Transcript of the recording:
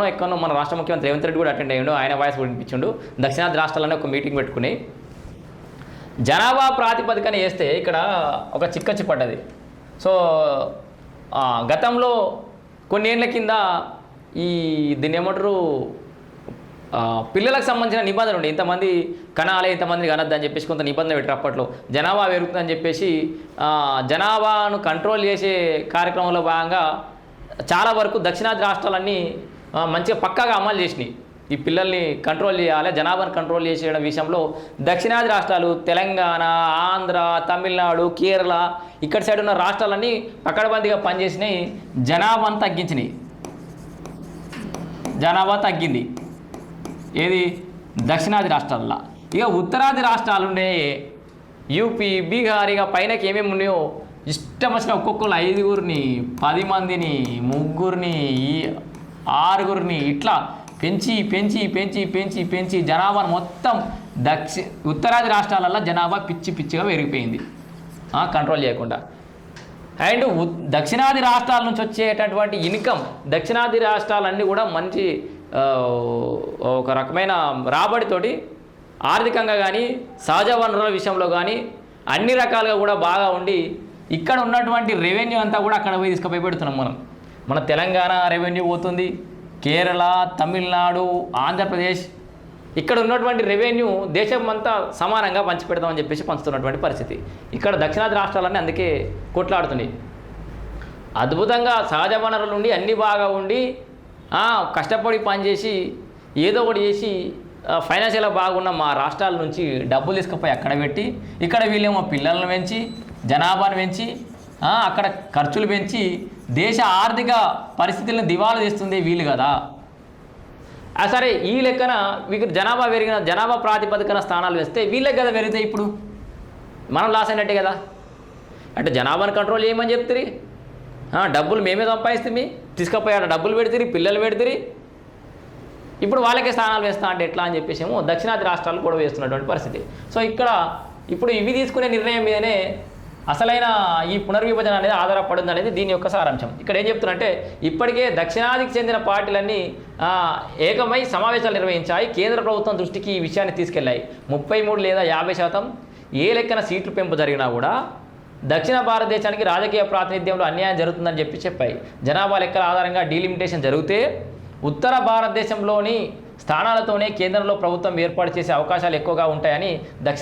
మొన్ననో ఎక్కడో మన రాష్ట్ర ముఖ్యమంత్రి రేవంత్ రెడ్డి కూడా అటెండ్ అయ్యిండు. ఆయన వాయిస్ కూడా వినిపించిండు. దక్షిణాది రాష్ట్రాలనే ఒక మీటింగ్ పెట్టుకుని జనాభా ప్రాతిపదికన వేస్తే ఇక్కడ ఒక చిక్కచ్చి పడ్డది. సో గతంలో కొన్నేళ్ళ కింద ఈ దీన్ని ఏమంటారు? పిల్లలకు సంబంధించిన నిబంధన ఉండే. ఇంతమంది కణాలే ఇంతమంది కనద్దు అని చెప్పేసి కొంత నిబంధన పెట్టారు అప్పట్లో. జనాభా పెరుగుతుందని చెప్పేసి జనాభాను కంట్రోల్ చేసే కార్యక్రమంలో భాగంగా చాలా వరకు దక్షిణాది రాష్ట్రాలన్నీ మంచిగా పక్కాగా అమలు చేసినాయి. ఈ పిల్లల్ని కంట్రోల్ చేయాలి జనాభాను కంట్రోల్ చేసేయడం విషయంలో దక్షిణాది రాష్ట్రాలు తెలంగాణ ఆంధ్ర తమిళనాడు కేరళ ఇక్కడ సైడ్ ఉన్న రాష్ట్రాలన్నీ పక్కడబందిగా పనిచేసినాయి. జనాభాను తగ్గించినాయి. జనాభా తగ్గింది. ఏది? దక్షిణాది రాష్ట్రాల్లో. ఇక ఉత్తరాది రాష్ట్రాలునే యూపీ బీహార్ ఇక పైనకి ఏమేమి ఉన్నాయో ఇష్టం వచ్చిన ఒక్కొక్కరు ఐదుగురిని పది మందిని ముగ్గురిని ఈ ఆరుగురిని ఇట్లా పెంచి పెంచి పెంచి పెంచి పెంచి జనాభాను మొత్తం దక్షి ఉత్తరాది రాష్ట్రాలలో జనాభా పిచ్చి పిచ్చిగా పెరిగిపోయింది. కంట్రోల్ చేయకుండా. అండ్ ఉ- దక్షిణాది రాష్ట్రాల నుంచి వచ్చేటటువంటి ఇన్కమ్ దక్షిణాది రాష్ట్రాలన్నీ కూడా మంచి ఒక రకమైన రాబడితోటి ఆర్థికంగా కానీ సహజ వనరుల విషయంలో కానీ అన్ని రకాలుగా కూడా బాగా ఉండి ఇక్కడ ఉన్నటువంటి రెవెన్యూ అంతా కూడా అక్కడ పోయి తీసుకుపోయి పెడుతున్నాం మనం. మన తెలంగాణ రెవెన్యూ పోతుంది. కేరళ తమిళనాడు ఆంధ్రప్రదేశ్ ఇక్కడ ఉన్నటువంటి రెవెన్యూ దేశం అంతా సమానంగా పంచిపెడదామని చెప్పేసి పంచుతున్నటువంటి పరిస్థితి. ఇక్కడ దక్షిణాది రాష్ట్రాలన్నీ అందుకే కొట్లాడుతున్నాయి. అద్భుతంగా సహజ వనరులు ఉండి అన్నీ బాగా ఉండి కష్టపడి పనిచేసి ఏదో ఒకటి చేసి ఫైనాన్షియల్గా బాగున్న మా రాష్ట్రాల నుంచి డబ్బులు తీసుకుపోయి అక్కడ పెట్టి ఇక్కడ వీళ్ళేమో పిల్లలను పెంచి జనాభాను పెంచి అక్కడ ఖర్చులు పెంచి దేశ ఆర్థిక పరిస్థితులను దివాలా తీస్తుంది వీలు కదా. సరే ఈ లెక్కన వీరికి జనాభా పెరిగిన జనాభా ప్రాతిపదికన స్థానాలు వేస్తే వీళ్ళకి కదా పెరుగుతాయి ఇప్పుడు? మనం లాస్ అయినట్టే కదా. అంటే జనాభాను కంట్రోల్ చేయమని చెప్తుంది డబ్బులు మేమే సంపాదిస్తుంది తీసుకపోయాడు డబ్బులు పెడితే పిల్లలు పెడితే ఇప్పుడు వాళ్ళకే స్థానాలు వేస్తా అంటే ఎట్లా అని చెప్పేసి ఏమో దక్షిణాది రాష్ట్రాలు కూడా వేస్తున్నటువంటి పరిస్థితి. సో ఇక్కడ ఇప్పుడు ఇవి తీసుకునే నిర్ణయం మీదనే అసలైన ఈ పునర్విభజన అనేది ఆధారపడింది అనేది దీని యొక్క సారాంశం. ఇక్కడ ఏం చెప్తున్నారంటే ఇప్పటికే దక్షిణాదికి చెందిన పార్టీలన్నీ ఏకమై సమావేశాలు నిర్వహించాయి కేంద్ర ప్రభుత్వం దృష్టికి ఈ విషయాన్ని తీసుకెళ్ళాయి ముప్పై మూడు లేదా యాభై శాతం ఏ లెక్కన సీట్లు పెంపు జరిగినా కూడా దక్షిణ భారతదేశానికి రాజకీయ ప్రాతినిధ్యంలో అన్యాయం జరుగుతుందని చెప్పి చెప్పాయి. జనాభా లెక్కల ఆధారంగా డీలిమిటేషన్ జరిగితే ఉత్తర భారతదేశంలోని స్థానాలతోనే కేంద్రంలో ప్రభుత్వం ఏర్పాటు చేసే అవకాశాలు ఎక్కువగా ఉంటాయని దక్షిణ